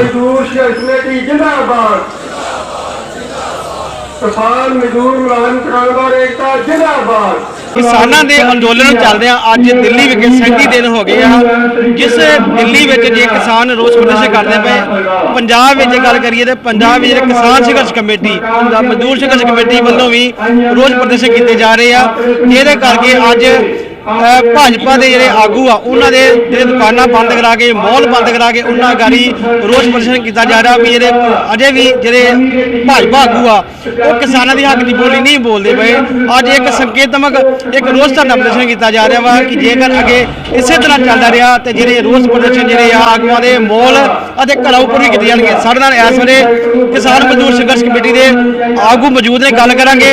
ਮਜ਼ਦੂਰ ਸੰਘਰਸ਼ ਕਮੇਟੀ ਜਿੰਦਾਬਾਦ। ਕਿਸਾਨ ਮਜ਼ਦੂਰ ਮੁਲਾਜ਼ਮ ਕਾਰੋਬਾਰ ਏਕਤਾ, ਜਿੰਦਾਬਾਦ। ਕਿਸਾਨਾਂ ਦੇ ਅੰਦੋਲਨ ਚੱਲਦਿਆਂ ਅੱਜ ਦਿੱਲੀ ਵਿਖੇ 37 ਦਿਨ ਹੋ ਗਏ ਆ। ਜਿਸ ਦਿੱਲੀ ਵਿੱਚ ਜੇ ਕਿਸਾਨ ਰੋਸ ਪ੍ਰਦਰਸ਼ਨ ਕਰਦੇ ਪਏ, ਪੰਜਾਬ ਵਿੱਚ ਗੱਲ ਕਰੀਏ ਤੇ ਪੰਜਾਬ ਵਿੱਚ ਜਿਹੜੇ ਕਿਸਾਨ ਸੰਘਰਸ਼ ਕਮੇਟੀ ਪੰਜਾਬ ਮਜ਼ਦੂਰ ਸੰਘਰਸ਼ ਕਮੇਟੀ ਵੱਲੋਂ ਵੀ ਰੋਸ ਪ੍ਰਦਰਸ਼ਨ ਕੀਤੇ ਜਾ ਰਹੇ ਆ। ਇਹਦੇ ਕਰਕੇ ਅੱਜ ਭਾਜਪਾ ਦੇ ਜਿਹੜੇ ਆਗੂ ਆ, ਉਹਨਾਂ ਦੇ ਜਿਹੜੇ ਦੁਕਾਨਾਂ ਬੰਦ ਕਰਾ ਕੇ, ਮਾਲ ਬੰਦ ਕਰਾ ਕੇ ਉਹਨਾਂ ਗਾੜੀ ਰੋਸ ਪ੍ਰਦਰਸ਼ਨ ਕੀਤਾ ਜਾ ਰਿਹਾ ਵੀ ਜਿਹੜੇ ਅਜੇ ਵੀ ਜਿਹੜੇ ਭਾਜਪਾ ਆਗੂ ਆ, ਉਹ ਕਿਸਾਨਾਂ ਦੇ ਹੱਕ ਦੀ ਬੋਲੀ ਨਹੀਂ ਬੋਲਦੇ ਪਏ। ਅੱਜ ਇੱਕ ਸੰਕੇਤਮਕ ਇੱਕ ਰੋਸ ਧਰਨਾ ਪ੍ਰਦਰਸ਼ਨ ਕੀਤਾ ਜਾ ਰਿਹਾ ਵਾ ਕਿ ਜੇਕਰ ਅੱਗੇ ਇਸੇ ਤਰ੍ਹਾਂ ਚੱਲਦਾ ਰਿਹਾ ਤੇ ਜਿਹੜੇ ਰੋਸ ਪ੍ਰਦਰਸ਼ਨ ਜਿਹੜੇ ਆ, ਆਗੂਆਂ ਦੇ ਮੋਲ ਅਤੇ ਘਰਾਂ ਉੱਪਰ ਵੀ ਕੀਤੇ ਜਾਣਗੇ। ਸਾਡੇ ਨਾਲ ਇਸ ਵੇਲੇ ਕਿਸਾਨ ਮਜ਼ਦੂਰ ਸੰਘਰਸ਼ ਕਮੇਟੀ ਦੇ ਆਗੂ ਮੌਜੂਦ ਨੇ। ਗੱਲ ਕਰਾਂਗੇ।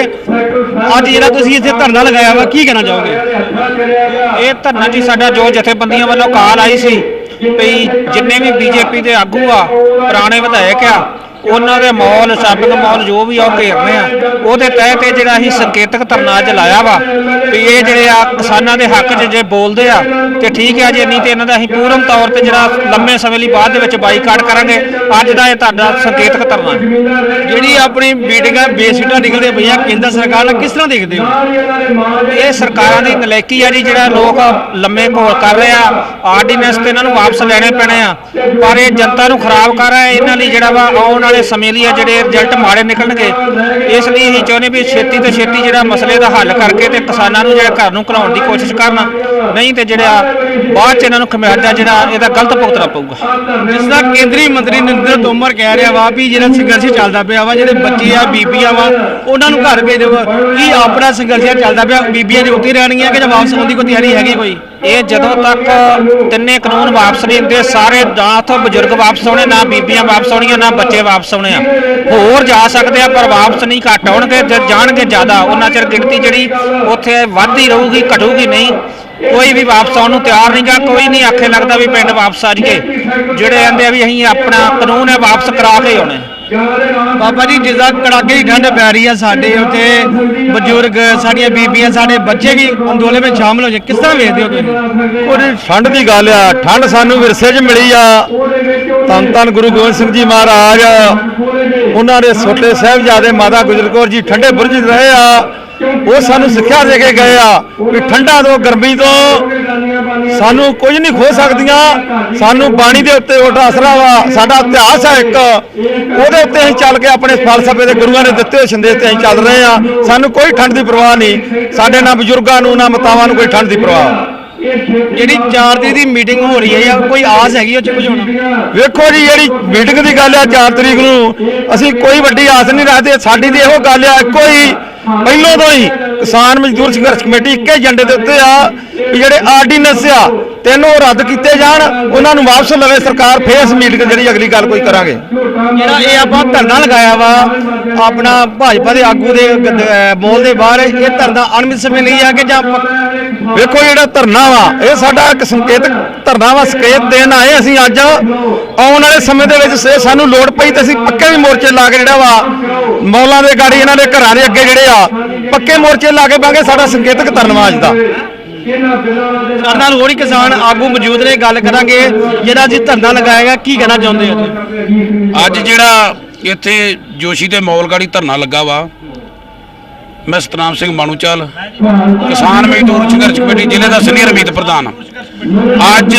ਅੱਜ ਜਿਹੜਾ ਤੁਸੀਂ ਇੱਥੇ ਧਰਨਾ ਲਗਾਇਆ ਵਾ, ਕੀ ਕਹਿਣਾ ਚਾਹੋਗੇ? ਇਹ ਧਰਨਾ ਜੀ ਸਾਡਾ ਜੋ ਜਥੇਬੰਦੀਆਂ ਵੱਲੋਂ ਕਾਲ ਆਈ ਸੀ ਵੀ ਜਿੰਨੇ ਵੀ ਬੀਜੇਪੀ ਦੇ ਆਗੂ ਆ, ਪੁਰਾਣੇ ਵਿਧਾਇਕ ਆ ਉਹਨਾਂ ਦੇ ਮੌਲ ਸਾਬਕ ਮੌਲ ਜੋ ਵੀ ਆ, ਉਹ ਘੇਰਨੇ ਆ। ਉਹਦੇ ਤਹਿਤ ਇਹ ਜਿਹੜਾ ਅਸੀਂ ਸੰਕੇਤਕ ਧਰਨਾ ਅੱਜ ਲਾਇਆ ਵਾ, ਵੀ ਇਹ ਜਿਹੜੇ ਆ ਕਿਸਾਨਾਂ ਦੇ ਹੱਕ 'ਚ ਜੇ ਬੋਲਦੇ ਆ, ਤੇ ਠੀਕ ਆ ਜੇ ਨਹੀਂ ਤੇ ਇਹਨਾਂ ਦਾ ਅਸੀਂ ਪੂਰਨ ਤੌਰ ਤੇ ਜਿਹੜਾ ਲੰਮੇ ਸਮੇਂ ਲਈ ਬਾਅਦ ਦੇ ਵਿੱਚ ਬਾਈਕਾਟ ਕਰਾਂਗੇ। ਅੱਜ ਦਾ ਇਹ ਤੁਹਾਡਾ ਸੰਕੇਤਕ ਧਰਨਾ ਜਿਹੜੀ ਆਪਣੀ ਮੀਟਿੰਗ ਹੈ ਬੇਸਿੱਟਾ ਨਿਕਲਦੇ ਪਈਆਂ ਕੇਂਦਰ ਸਰਕਾਰ ਨਾਲ ਕਿਸ ਤਰ੍ਹਾਂ ਦੇਖਦੇ ਹੋ? ਇਹ ਸਰਕਾਰਾਂ ਦੀ ਨਲੇਕੀ ਆ ਜੀ, ਜਿਹੜਾ ਲੋਕ ਲੰਮੇ ਘੋਲ ਕਰ ਰਹੇ ਆ, ਆਰਡੀਨੈਂਸ ਤੇ ਇਹਨਾਂ ਨੂੰ ਵਾਪਸ ਲੈਣੇ ਪੈਣੇ ਆ। ਪਰ ਇਹ ਜਨਤਾ ਨੂੰ ਖਰਾਬ ਕਰ ਰਿਹਾ ਇਹਨਾਂ ਲਈ ਜਿਹੜਾ ਵਾ ਆਉਣ ਵਾਲੇ ਸਮੇਂ ਲਈ ਆ ਜਿਹੜੇ ਰਿਜ਼ਲਟ ਮਾੜੇ ਨਿਕਲਣਗੇ, ਇਸ ਲਈ ਅਸੀਂ ਚਾਹੁੰਦੇ ਵੀ ਛੇਤੀ ਤੋਂ ਛੇਤੀ ਜਿਹੜਾ ਮਸਲੇ ਦਾ ਹੱਲ ਕਰਕੇ ਤੇ ਕਿਸਾਨਾਂ ਨੂੰ ਜਿਹੜਾ ਘਰ ਨੂੰ ਘਲਾਉਣ ਦੀ ਕੋਸ਼ਿਸ਼ ਕਰਨ, ਨਹੀਂ ਤੇ ਜਿਹੜਾ ਬਾਅਦ ਚ ਇਹਨਾਂ ਨੂੰ ਖਮਿਆਜਾ ਜਿਹੜਾ, ਇਹਦਾ ਗਲਤ ਭੁਗਤਣਾ ਪਊਗਾ। ਜਿਸ ਦਾ ਕੇਂਦਰੀ ਮੰਤਰੀ ਨਰਿੰਦਰ ਤੋਮਰ ਕਹਿ ਰਿਹਾ ਵਾ ਵੀ ਜਿਹੜਾ ਸੰਘਰਸ਼ ਚੱਲਦਾ ਪਿਆ ਵਾ, ਜਿਹੜੇ ਬੱਚੇ ਆ, ਬੀਬੀਆਂ ਵਾ, ਉਹਨਾਂ ਨੂੰ ਘਰ ਭੇਜ। ਭੇਜੋ ਕੀ ਆਪਣਾ ਸੰਘਰਸ਼ ਚੱਲਦਾ ਪਿਆ, ਬੀਬੀਆਂ ਦੀ ਉੱਥੇ ਰਹਿਣਗੀਆਂ ਕਿ ਜਾਂ ਵਾਪਸ ਆਉਣ ਦੀ ਕੋਈ ਤਿਆਰੀ ਹੈਗੀ ਕੋਈ? ਇਹ ਜਦੋਂ ਤੱਕ ਤਿੰਨੇ ਕਾਨੂੰਨ ਵਾਪਸ ਨਹੀਂ ਹੁੰਦੇ, ਸਾਰੇ ਨਾ ਉੱਥੋਂ ਬਜ਼ੁਰਗ ਵਾਪਸ ਆਉਣੇ, ਨਾ ਬੀਬੀਆਂ ਵਾਪਸ ਆਉਣੀਆਂ, ਨਾ ਬੱਚੇ ਵਾਪਸ ਆਉਣੇ ਆ। ਹੋਰ ਜਾ ਸਕਦੇ ਆ, ਪਰ ਵਾਪਸ ਨਹੀਂ, ਘੱਟ ਆਉਣਗੇ, ਜੇ ਜਾਣਗੇ ਜ਼ਿਆਦਾ, ਉਹਨਾਂ ਚਿਰ ਗਿਣਤੀ ਜਿਹੜੀ ਉੱਥੇ ਵੱਧਦੀ ਰਹੂਗੀ, ਘਟੂਗੀ ਨਹੀਂ, ਕੋਈ ਵੀ ਵਾਪਸ ਆਉਣ ਨੂੰ ਤਿਆਰ ਨਹੀਂਗਾ, ਕੋਈ ਨਹੀਂ ਆਖੇ ਲੱਗਦਾ ਵੀ ਪਿੰਡ ਵਾਪਸ ਆ ਜਾਈਏ। ਜਿਹੜੇ ਕਹਿੰਦੇ ਆ ਵੀ ਅਸੀਂ ਆਪਣਾ ਕਾਨੂੰਨ ਹੈ, ਵਾਪਸ ਕਰਾ ਕੇ ਹੀ ਆਉਣੇ। ਬਾਬਾ ਜੀ, ਜਿੱਦਾਂ ਕੜਾਕੇ ਦੀ ਠੰਡ ਪੈ ਰਹੀ ਆ ਸਾਡੇ ਉੱਥੇ, ਬਜ਼ੁਰਗ, ਸਾਡੀਆਂ ਬੀਬੀਆਂ, ਸਾਡੇ ਬੱਚੇ ਵੀ ਅੰਦੋਲਨ ਵਿੱਚ ਸ਼ਾਮਲ ਹੋ ਜਾਏ ਕਿਸ ਤਰ੍ਹਾਂ ਵੇਖਦੇ ਹੋ ਤੁਸੀਂ? ਉਹਦੀ ਠੰਡ ਦੀ ਗੱਲ ਆ। ਠੰਡ ਸਾਨੂੰ ਵਿਰਸੇ 'ਚ ਮਿਲੀ ਆ। ਧੰਨ ਧੰਨ ਗੁਰੂ ਗੋਬਿੰਦ ਸਿੰਘ ਜੀ ਮਹਾਰਾਜ। ਉਹਨਾਂ ਦੇ ਛੋਟੇ ਸਾਹਿਬਜ਼ਾਦੇ ਮਾਤਾ ਗੁਜਰ ਕੌਰ ਜੀ ਠੰਡੇ ਬੁਰਜ ਰਹੇ ਆ। ਉਹ ਸਾਨੂੰ ਸਿੱਖਿਆ ਦੇ ਕੇ ਗਏ ਆ ਕਿ ਠੰਡਾ ਤੋਂ ਗਰਮੀ ਤੋਂ ਸਾਨੂੰ ਕੁਝ ਨਹੀਂ ਖੋ ਸਕਦੀਆਂ। ਸਾਨੂੰ ਬਾਣੀ ਦੇ ਉੱਤੇ ਉੱਠ ਆਸਰਾ ਵਾ। ਸਾਡਾ ਇਤਿਹਾਸ ਹੈ ਇੱਕ। ਉਹਦੇ ਉੱਤੇ ਅਸੀਂ ਚੱਲ ਕੇ ਆਪਣੇ ਫਲਸਫੇ ਦੇ ਗੁਰੂਆਂ ਨੇ ਦਿੱਤੇ ਹੋਏ ਸੰਦੇਸ਼ ਤੇ ਅਸੀਂ ਚੱਲ ਰਹੇ ਆ ਸਾਨੂੰ ਕੋਈ ਠੰਡ ਦੀ ਪਰਵਾਹ ਨਹੀਂ। ਸਾਡੇ ਨਾ ਬਜ਼ੁਰਗਾਂ ਨੂੰ, ਨਾ ਮਾਤਾਵਾਂ ਨੂੰ ਕੋਈ ਠੰਡ ਦੀ ਪਰਵਾਹ। ਜਿਹੜੀ 4 ਤਰੀਕ ਦੀ ਮੀਟਿੰਗ ਹੋ ਰਹੀ ਹੈ ਜਾਂ ਕੋਈ ਆਸ ਹੈਗੀ ਉਹ ਚ ਕੁਝ ਹੋਣਾ ਵੇਖੋ ਜੀ, ਜਿਹੜੀ ਮੀਟਿੰਗ ਦੀ ਗੱਲ ਹੈ 4 ਤਰੀਕ ਨੂੰ, ਅਸੀਂ ਕੋਈ ਵੱਡੀ ਆਸ ਨਹੀਂ ਰੱਖਦੇ। ਸਾਡੀ ਤੇ ਇਹੋ ਗੱਲ ਆ, ਇੱਕੋ ਹੀ ਪਹਿਲੋਂ ਤੋਂ ਹੀ ਕਿਸਾਨ ਮਜ਼ਦੂਰ ਸੰਘਰਸ਼ ਕਮੇਟੀ ਇੱਕੇ ਏਜੰਡੇ ਦੇ ਉੱਤੇ ਆ ਵੀ ਜਿਹੜੇ ਆਰਡੀਨੈਂਸ ਆ ਤਿੰਨ ਉਹ ਰੱਦ ਕੀਤੇ ਜਾਣ, ਉਹਨਾਂ ਨੂੰ ਵਾਪਸ ਲਵੇ ਸਰਕਾਰ, ਫੇਰ ਇਸ ਮੀਟਿੰਗ ਜਿਹੜੀ ਅਗਲੀ ਗੱਲ ਕੋਈ ਕਰਾਂਗੇ। ਜਿਹੜਾ ਇਹ ਆਪਾਂ ਧਰਨਾ ਲਗਾਇਆ ਵਾ, ਆਪਣਾ ਭਾਜਪਾ ਦੇ ਆਗੂ ਦੇ ਗ- ਮੋਲ ਦੇ ਬਾਹਰ, ਇਹ ਧਰਨਾ ਅਣਮਿੱਤ ਸਮੇਂ ਲਈ ਆ ਕਿ ਜਾਂ ਪੱਕ- ਵੇਖੋ ਜਿਹੜਾ ਧਰਨਾ ਵਾ, ਇਹ ਸਾਡਾ ਇੱਕ ਸੰਕੇਤਕ ਧਰਨਾ ਵਾ, ਸੰਕੇਤ ਦੇਣ ਆਏ ਅਸੀਂ ਅੱਜ। ਆਉਣ ਵਾਲੇ ਸਮੇਂ ਦੇ ਵਿੱਚ ਸਾਨੂੰ ਲੋੜ ਪਈ ਤੇ ਅਸੀਂ ਪੱਕੇ ਵੀ ਮੋਰਚੇ ਲਾ ਕੇ ਜਿਹੜਾ ਵਾ, ਮੌਲਾਂ ਦੇ ਗਾੜੀ ਇਹਨਾਂ ਦੇ ਘਰਾਂ ਦੇ ਅੱਗੇ ਜਿਹੜੇ ਆ, ਪੱਕੇ ਮੋਰਚੇ ਲਾ ਕੇ ਬਾਂਗੇ ਸਾਡਾ ਸੰਕੇਤਕ ਧਰਨਾ ਅੱਜ ਦਾ। ਸਾਡੇ ਨਾਲ ਹੋਰ ਹੀ ਕਿਸਾਨ ਆਗੂ ਮੌਜੂਦ ਨੇ ਗੱਲ ਕਰਾਂਗੇ ਜਿਹੜਾ ਅਸੀਂ ਧਰਨਾ ਲਗਾਏਗਾ ਕੀ ਕਹਿਣਾ ਚਾਹੁੰਦੇ ਹੋ ਅੱਜ ਜਿਹੜਾ ਇੱਥੇ ਜੋਸ਼ੀ ਤੇ ਮੌਲਗਾੜੀ ਧਰਨਾ ਲੱਗਾ ਵਾ ਮੈਂ ਸਤਨਾਮ ਸਿੰਘ ਮਾਨੂਚਾਲ ਕਿਸਾਨ ਮਜ਼ਦੂਰ ਸੰਘਰਸ਼ ਕਮੇਟੀ ਜ਼ਿਲ੍ਹੇ ਦਾ ਸੀਨੀਅਰ ਅਮੀਤ ਪ੍ਰਧਾਨ। ਅੱਜ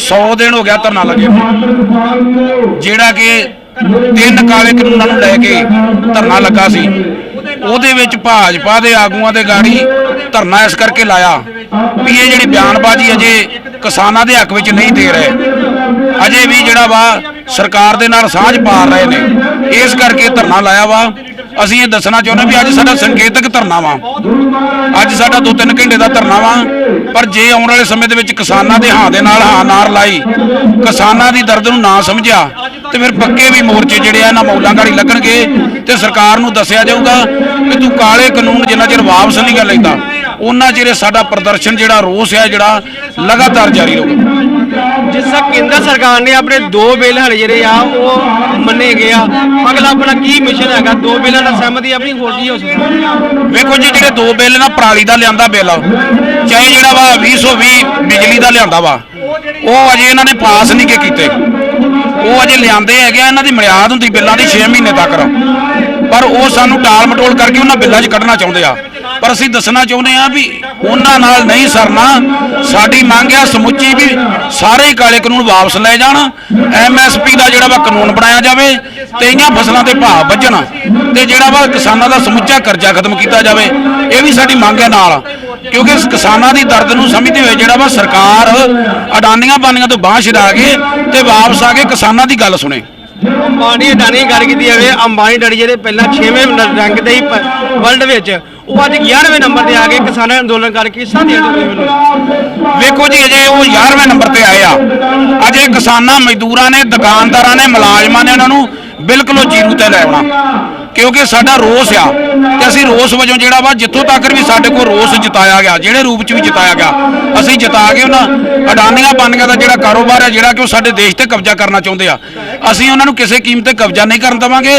100 ਦਿਨ ਹੋ ਗਿਆ ਧਰਨਾ ਲੱਗੇ। ਜਿਹੜਾ ਕਿ ਤਿੰਨ ਕਾਲੇ ਕਾਨੂੰਨਾਂ ਨੂੰ ਲੈ ਕੇ ਧਰਨਾ ਲੱਗਾ ਸੀ। ਉਹਦੇ ਵਿੱਚ ਭਾਜਪਾ ਦੇ ਆਗੂਆਂ ਦੇ ਗਾੜੀ ਧਰਨਾ ਇਸ ਕਰਕੇ ਲਾਇਆ ਵੀ ਇਹ ਜਿਹੜੀ ਬਿਆਨਬਾਜ਼ੀ ਅਜੇ ਕਿਸਾਨਾਂ ਦੇ ਹੱਕ ਵਿੱਚ ਨਹੀਂ ਦੇ ਰਹੇ। ਅਜੇ ਵੀ ਜਿਹੜਾ ਵਾ ਸਰਕਾਰ ਦੇ ਨਾਲ ਸਾਂਝ ਪਾ ਰਹੇ ਨੇ। ਇਸ ਕਰਕੇ ਧਰਨਾ ਲਾਇਆ ਵਾ। ਅਸੀਂ ਇਹ ਦੱਸਣਾ ਚਾਹੁੰਦੇ ਵੀ ਅੱਜ ਸਾਡਾ ਸੰਕੇਤਕ ਧਰਨਾ ਵਾ। ਅੱਜ ਸਾਡਾ 2-3 ਘੰਟੇ ਦਾ ਧਰਨਾ ਵਾ। ਪਰ ਜੇ ਆਉਣ ਵਾਲੇ ਸਮੇਂ ਦੇ ਵਿੱਚ ਕਿਸਾਨਾਂ ਦੇ ਹਾਂ ਦੇ ਨਾਲ ਹਾਂ ਨਾਰ ਲਾਈ, ਕਿਸਾਨਾਂ ਦੀ ਦਰਦ ਨੂੰ ਨਾ ਸਮਝਿਆ, ਤੇ ਫਿਰ ਪੱਕੇ ਵੀ ਮੋਰਚੇ ਜਿਹੜੇ ਆ ਇਹਨਾਂ ਮੌਲਾਂ ਗਾੜੀ ਲੱਗਣਗੇ ਤੇ ਸਰਕਾਰ ਨੂੰ ਦੱਸਿਆ ਜਾਊਗਾ ਕਿ ਤੂੰ ਕਾਲੇ ਕਾਨੂੰਨ ਜਿੰਨਾ ਚਿਰ ਵਾਪਸ ਨਹੀਂ ਕਰ ਲੈਂਦਾ। ਉਹਨਾਂ ਚਿਰ ਸਾਡਾ ਪ੍ਰਦਰਸ਼ਨ ਜਿਹੜਾ ਰੋਸ ਹੈ ਜਿਹੜਾ ਲਗਾਤਾਰ ਜਾਰੀ ਰਹੂਗਾ ਜਿਸ ਤਰ੍ਹਾਂ ਕੇਂਦਰ ਸਰਕਾਰ ਨੇ ਆਪਣੇ ਦੋ ਬਿੱਲ ਹਲੇ ਜਿਹੜੇ ਆ ਉਹ ਮੰਨੇ ਗਏ ਆ। ਅਗਲਾ ਆਪਣਾ ਕੀ ਮਿਸ਼ਨ ਹੈਗਾ? ਦੋ ਬਿੱਲਾਂ ਨਾਲ ਸਹਿਮਤੀ ਆਪਣੀ ਹੋਰ ਕੀ ਹੋ ਸਕਦਾ ਵੇਖੋ ਜੀ ਜਿਹੜੇ ਦੋ ਬਿੱਲ ਨਾ ਪਰਾਲੀ ਦਾ ਲਿਆਂਦਾ ਬਿੱਲ ਚਾਹੇ ਜਿਹੜਾ ਵਾ 2020 ਬਿਜਲੀ ਦਾ ਲਿਆਂਦਾ ਵਾ ਉਹ ਅਜੇ ਇਹਨਾਂ ਨੇ ਪਾਸ ਨਹੀਂ ਗੇ ਕੀਤੇ। ਉਹ ਅਜੇ ਲਿਆਂਦੇ ਹੈਗੇ ਆ, ਇਹਨਾਂ ਦੀ ਮਿਆਦ ਹੁੰਦੀ ਬਿੱਲਾਂ ਦੀ 6 ਮਹੀਨੇ ਤੱਕ। ਪਰ ਉਹ ਸਾਨੂੰ ਟਾਲ ਮਟੋਲ ਕਰਕੇ ਉਹਨਾਂ ਬਿੱਲਾਂ 'ਚ ਕੱਢਣਾ ਚਾਹੁੰਦੇ ਆ। ਪਰ ਅਸੀਂ ਦੱਸਣਾ ਚਾਹੁੰਦੇ ਆ ਵੀ ਉਹਨਾਂ ਨਾਲ ਨਹੀਂ ਸਰਨਾ। ਸਾਡੀ ਮੰਗ ਆ ਸਮੁੱਚੀ ਵੀ ਸਾਰੇ ਕਾਲੇ ਕਾਨੂੰਨ ਵਾਪਸ ਲੈ ਜਾਣ। ਐਮਐਸਪੀ ਦਾ ਜਿਹੜਾ ਵਾ ਕਾਨੂੰਨ ਬਣਾਇਆ ਜਾਵੇ ਤੇ ਇਹਨਾਂ ਫਸਲਾਂ ਦੇ ਭਾਅ ਵੱਜਣ ਤੇ ਜਿਹੜਾ ਵਾ ਕਿਸਾਨਾਂ ਦਾ ਸਮੁੱਚਾ ਕਰਜ਼ਾ ਖਤਮ ਕੀਤਾ ਜਾਵੇ, ਇਹ ਵੀ ਸਾਡੀ ਮੰਗ ਹੈ ਨਾਲ। ਕਿਉਂਕਿ ਕਿਸਾਨਾਂ ਦੀ ਦਰਦ ਨੂੰ ਸਮਝਦੇ ਹੋਏ ਜਿਹੜਾ ਵਾ ਸਰਕਾਰ ਅਡਾਨੀਆਂ ਬਾਨੀਆਂ ਤੋਂ ਬਾਂਹ ਛਡਾ ਕੇ ਤੇ ਵਾਪਸ ਆ ਕੇ ਕਿਸਾਨਾਂ ਦੀ ਗੱਲ ਸੁਣੇ। ਅੰਬਾਨੀ ਅਡਾਨੀ ਗੱਲ ਕੀਤੀ ਜਾਵੇ, ਅੰਬਾਨੀ ਡੈਡੀ ਜਿਹੜੇ ਪਹਿਲਾਂ 6ਵੇਂ ਰੈਂਕ ਤੇ ਹੀ ਵਰਲਡ ਵਿੱਚ ਉਹ ਅੱਜ 11ਵੇਂ ਨੰਬਰ ਤੇ ਆ ਕੇ ਕਿਸਾਨਾਂ ਅੰਦੋਲਨ ਕਰਕੇ ਕਿਸਾਂ ਦੇ ਦਿੱਤੇ ਮੈਨੂੰ ਵੇਖੋ ਜੀ, ਅਜੇ ਉਹ 11ਵੇਂ ਨੰਬਰ ਤੇ ਆਏ ਆ। ਅਜੇ ਕਿਸਾਨਾਂ, ਮਜ਼ਦੂਰਾਂ ਨੇ, ਦੁਕਾਨਦਾਰਾਂ ਨੇ, ਮੁਲਾਜ਼ਮਾਂ ਨੇ ਉਹਨਾਂ ਨੂੰ ਬਿਲਕੁਲ ਜੀਰੂ ਤੇ ਲੈ ਆਉਣਾ। ਕਿਉਂਕਿ ਸਾਡਾ ਰੋਸ ਆ ਤੇ ਅਸੀਂ ਰੋਸ ਵਜੋਂ ਜਿਹੜਾ ਵਾ, ਜਿੱਥੋਂ ਤੱਕ ਵੀ ਸਾਡੇ ਕੋਲ ਰੋਸ ਜਿਤਾਇਆ ਗਿਆ, ਜਿਹੜੇ ਰੂਪ ਚ ਵੀ ਜਿਤਾਇਆ ਗਿਆ, ਅਸੀਂ ਜਿਤਾ ਕੇ ਉਹਨਾਂ ਅਡਾਨੀਆਂ ਬਾਨੀਆਂ ਦਾ ਜਿਹੜਾ ਕਾਰੋਬਾਰ ਹੈ ਜਿਹੜਾ ਕਿ ਉਹ ਸਾਡੇ ਦੇਸ਼ ਤੇ ਕਬਜ਼ਾ ਕਰਨਾ ਚਾਹੁੰਦੇ ਆ। ਅਸੀਂ ਉਹਨਾਂ ਨੂੰ ਕਿਸੇ ਕੀਮਤ ਤੇ ਕਬਜ਼ਾ ਨਹੀਂ ਕਰਨ ਦੇਵਾਂਗੇ।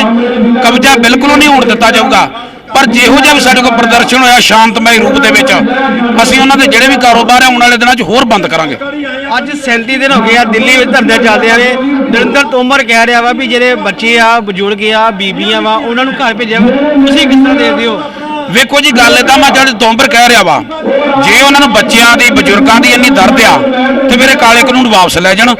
ਕਬਜ਼ਾ ਬਿਲਕੁਲ ਨਹੀਂ ਹੋਣ ਦਿੱਤਾ ਜਾਊਗਾ। ਪਰ ਜਿਹੋ ਜਿਹਾ ਵੀ ਸਾਡੇ ਕੋਲ ਪ੍ਰਦਰਸ਼ਨ ਹੋਇਆ ਸ਼ਾਂਤਮਈ ਰੂਪ ਦੇ ਵਿੱਚ ਅਸੀਂ ਉਹਨਾਂ ਦੇ ਜਿਹੜੇ ਵੀ ਕਾਰੋਬਾਰ ਆ ਆਉਣ ਵਾਲੇ ਦਿਨਾਂ 'ਚ ਹੋਰ ਬੰਦ ਕਰਾਂਗੇ। ਅੱਜ 37 ਦਿਨ ਹੋ ਗਏ ਆ ਦਿੱਲੀ ਵਿੱਚ ਧਰਨੇ ਚੱਲਦੇ ਆ ਨੇ ਨਰਿੰਦਰ ਤੋਮਰ ਕਹਿ ਰਿਹਾ ਵਾ ਵੀ ਜਿਹੜੇ ਬੱਚੇ ਆ ਬਜ਼ੁਰਗ ਆ ਬੀਬੀਆਂ ਵਾ ਉਹਨਾਂ ਨੂੰ ਘਰ ਭੇਜਿਆ। ਤੁਸੀਂ ਕਿਸ ਤਰ੍ਹਾਂ ਦੇਖਦੇ ਹੋ? ਵੇਖੋ ਜੀ ਗੱਲ ਏਦਾਂ ਮੈਂ ਜਦ ਤੋਂਬਰ ਕਹਿ ਰਿਹਾ ਵਾ ਜੇ ਉਹਨਾਂ ਨੂੰ ਬੱਚਿਆਂ ਦੀ ਬਜ਼ੁਰਗਾਂ ਦੀ ਇੰਨੀ ਦਰਦ ਆ ਤੇ ਮੇਰੇ ਕਾਲੇ ਕਾਨੂੰਨ ਵਾਪਸ ਲੈ ਜਾਣ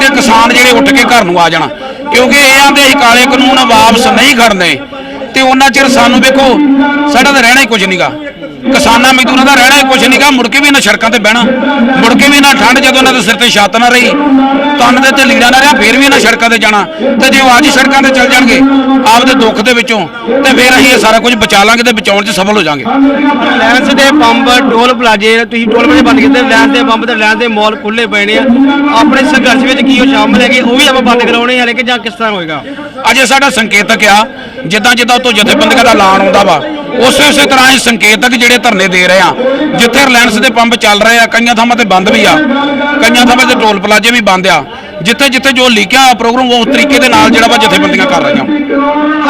ਤੇ ਕਿਸਾਨ ਜਿਹੜੇ ਉੱਠ ਕੇ ਘਰ ਨੂੰ ਆ ਜਾਣ। ਕਿਉਂਕਿ ਇਹ ਆਂਦੇ ਅਸੀਂ ਕਾਲੇ ਕਾਨੂੰਨ ਵਾਪਸ ਨਹੀਂ ਖੜਨੇ। ਤੇ ਉਹਨਾਂ ਚਿਰ ਸਾਨੂੰ ਵੇਖੋ ਸਾਡਾ ਤਾਂ ਰਹਿਣਾ ਹੀ ਕੁਝ ਨਹੀਂਗਾ ਕਿਸਾਨਾਂ ਮਜ਼ਦੂਰਾਂ ਦਾ ਰਹਿਣਾ ਹੀ ਕੁਝ ਨਹੀਂਗਾ ਮੁੜ ਕੇ ਵੀ ਇਹਨਾਂ ਸੜਕਾਂ ਤੇ ਬਹਿਣਾ, ਮੁੜ ਕੇ ਵੀ ਇਹਨਾਂ ਠੰਡ ਜਦੋਂ ਇਹਨਾਂ ਦੇ ਸਿਰ ਤੇ ਛੱਤ ਨਾ ਰਹੀ, ਤਨ ਦੇ ਤੇ ਲੀੜਾ ਨਾ ਰਿਹਾ, ਫੇਰ ਵੀ ਇਹਨਾਂ ਸੜਕਾਂ ਤੇ ਜਾਣਾ। ਤੇ ਜੇ ਉਹ ਅੱਜ ਸੜਕਾਂ ਤੇ ਚੱਲ ਜਾਣਗੇ, ਆਪਦੇ ਦੁੱਖ ਦੇ ਵਿੱਚੋਂ, ਤੇ ਫੇਰ ਅਸੀਂ ਇਹ ਸਾਰਾ ਕੁਝ ਬਚਾ ਲਾਂਗੇ ਤੇ ਬਚਾਉਣ 'ਚ ਸਫਲ ਹੋ ਜਾਾਂਗੇ। ਲੈਂਸ ਦੇ ਪੰਪ ਟੋਲ ਪਲਾਜੇ ਤੁਸੀਂ ਟੋਲ ਪਲਾਜੇ ਬੰਦ ਕੀਤੇ, ਲੈਂਸ ਦੇ ਪੰਪ ਤੇ ਲੈਂਸ ਦੇ ਮਾਲ ਖੁੱਲੇ ਪਏ ਨੇ। ਆਪਣੇ ਸੰਘਰਸ਼ ਵਿੱਚ ਕੀ ਉਹ ਸ਼ਾਮਲ ਹੈਗੇ, ਉਹ ਵੀ ਆਪਾਂ ਬੰਦ ਕਰਾਉਣੇ ਹਾਲੇ ਕਿ ਜਾਂ ਕਿਸ ਤਰ੍ਹਾਂ ਹੋਏਗਾ? ਅਜੇ ਸਾਡਾ ਸੰਕੇਤਕ ਆ ਜਿੱਦਾਂ ਜਿੱਦਾਂ ਤੋਂ ਜਥੇਬੰਦੀਆਂ ਦਾ ਐਲਾਨ ਆਉਂਦਾ ਵਾ ਉਸੇ ਉਸੇ ਤਰ੍ਹਾਂ ਅਸੀਂ ਸੰਕੇਤਕ ਜਿਹੜੇ ਧਰਨੇ ਦੇ ਰਹੇ ਆ। ਜਿੱਥੇ ਰਿਲਾਇੰਸ ਦੇ ਪੰਪ ਚੱਲ ਰਹੇ ਆ ਕਈਆਂ ਥਾਵਾਂ ਤੇ ਬੰਦ ਵੀ ਆ ਕਈਆਂ ਥਾਵਾਂ ਤੇ ਟੋਲ ਪਲਾਜੇ ਵੀ ਬੰਦ ਆ। ਜਿੱਥੇ ਜਿੱਥੇ ਜੋ ਲਿਖਿਆ ਪ੍ਰੋਗਰਾਮ ਉਸ ਤਰੀਕੇ ਦੇ ਨਾਲ ਜਿਹੜਾ ਵਾ ਜਥੇਬੰਦੀਆਂ ਕਰ ਰਹੀਆਂ।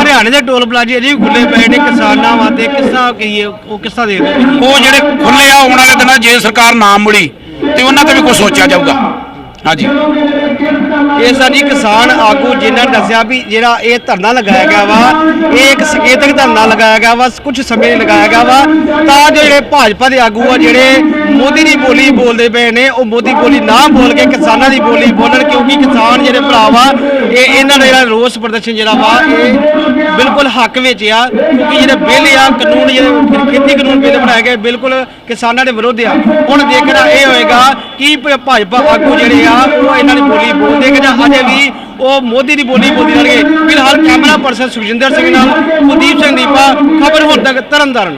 ਹਰਿਆਣੇ ਦੇ ਟੋਲ ਪਲਾਜੇ ਅਜੇ ਵੀ ਖੁੱਲੇ ਪਏ ਨੇ ਕਿਸਾਨਾਂ ਵਾਸਤੇ ਕਿਸ ਕਹੀਏ ਉਹ ਕਿਸ ਤਰ੍ਹਾਂ ਦੇਖਦੇ ਹੋ ਉਹ ਜਿਹੜੇ ਖੁੱਲੇ ਆ ਆਉਣ ਵਾਲੇ ਦਿਨਾਂ ਜੇ ਸਰਕਾਰ ਨਾ ਮੁੜੀ ਤੇ ਉਹਨਾਂ ਤੇ ਵੀ ਕੁਝ ਸੋਚਿਆ ਜਾਊਗਾ। ਹਾਂਜੀ। ਇਹ ਸਾਡੀ ਕਿਸਾਨ ਆਗੂ ਜਿਨ੍ਹਾਂ ਨੇ ਦੱਸਿਆ ਵੀ ਜਿਹੜਾ ਇਹ ਧਰਨਾ ਲਗਾਇਆ ਗਿਆ ਵਾ, ਇਹ ਇੱਕ ਸੰਕੇਤਕ ਧਰਨਾ ਲਗਾਇਆ ਗਿਆ ਵਾ ਕੁਝ ਸਮੇਂ ਲਈ ਲਗਾਇਆ ਗਿਆ ਵਾ। ਤਾਂ ਜੋ ਜਿਹੜੇ ਭਾਜਪਾ ਦੇ ਆਗੂ ਆ, ਜਿਹੜੇ ਮੋਦੀ ਦੀ ਬੋਲੀ ਬੋਲਦੇ ਪਏ ਨੇ, ਉਹ ਮੋਦੀ ਬੋਲੀ ਨਾ ਬੋਲ ਕੇ ਕਿਸਾਨਾਂ ਦੀ ਬੋਲੀ ਬੋਲਣ, ਕਿਉਂਕਿ ਕਿਸਾਨ ਜਿਹੜੇ ਭਰਾ ਵਾ ਇਹ ਇਹਨਾਂ ਦਾ ਜਿਹੜਾ ਰੋਸ ਪ੍ਰਦਰਸ਼ਨ ਜਿਹੜਾ ਵਾ, ਇਹ ਬਿਲਕੁਲ ਹੱਕ ਵਿੱਚ ਆ। ਕਿਉਂਕਿ ਜਿਹੜੇ ਬਿੱਲ ਆ, ਕਾਨੂੰਨ ਜਿਹੜੇ ਖੇਤੀ ਕਾਨੂੰਨ ਬਿੱਲ ਬਣਾਏ ਗਏ, ਬਿਲਕੁਲ ਕਿਸਾਨਾਂ ਦੇ ਵਿਰੁੱਧ ਆ। ਹੁਣ ਦੇਖਣਾ ਇਹ ਹੋਏਗਾ ਕਿ ਭਾਜਪਾ ਆਗੂ ਜਿਹੜੇ ਆ ਉਹ ਇਹਨਾਂ ਦੀ ਬੋਲੀ ਬੋਲਦੇ ਕਿ ਜਾਂ ਹਜੇ ਵੀ ਉਹ ਮੋਦੀ ਦੀ ਬੋਲੀ ਬੋਲਦੇ ਰਹਿਣਗੇ ਫਿਲਹਾਲ ਕੈਮਰਾ ਪਰਸਨ ਸੁਖਜਿੰਦਰ ਸਿੰਘ ਨਾਲ ਕੁਲਦੀਪ ਸਿੰਘ ਦੀਪਾ, ਖਬਰ ਹੁਣ ਤੱਕ ਤਰਨਤਾਰਨ।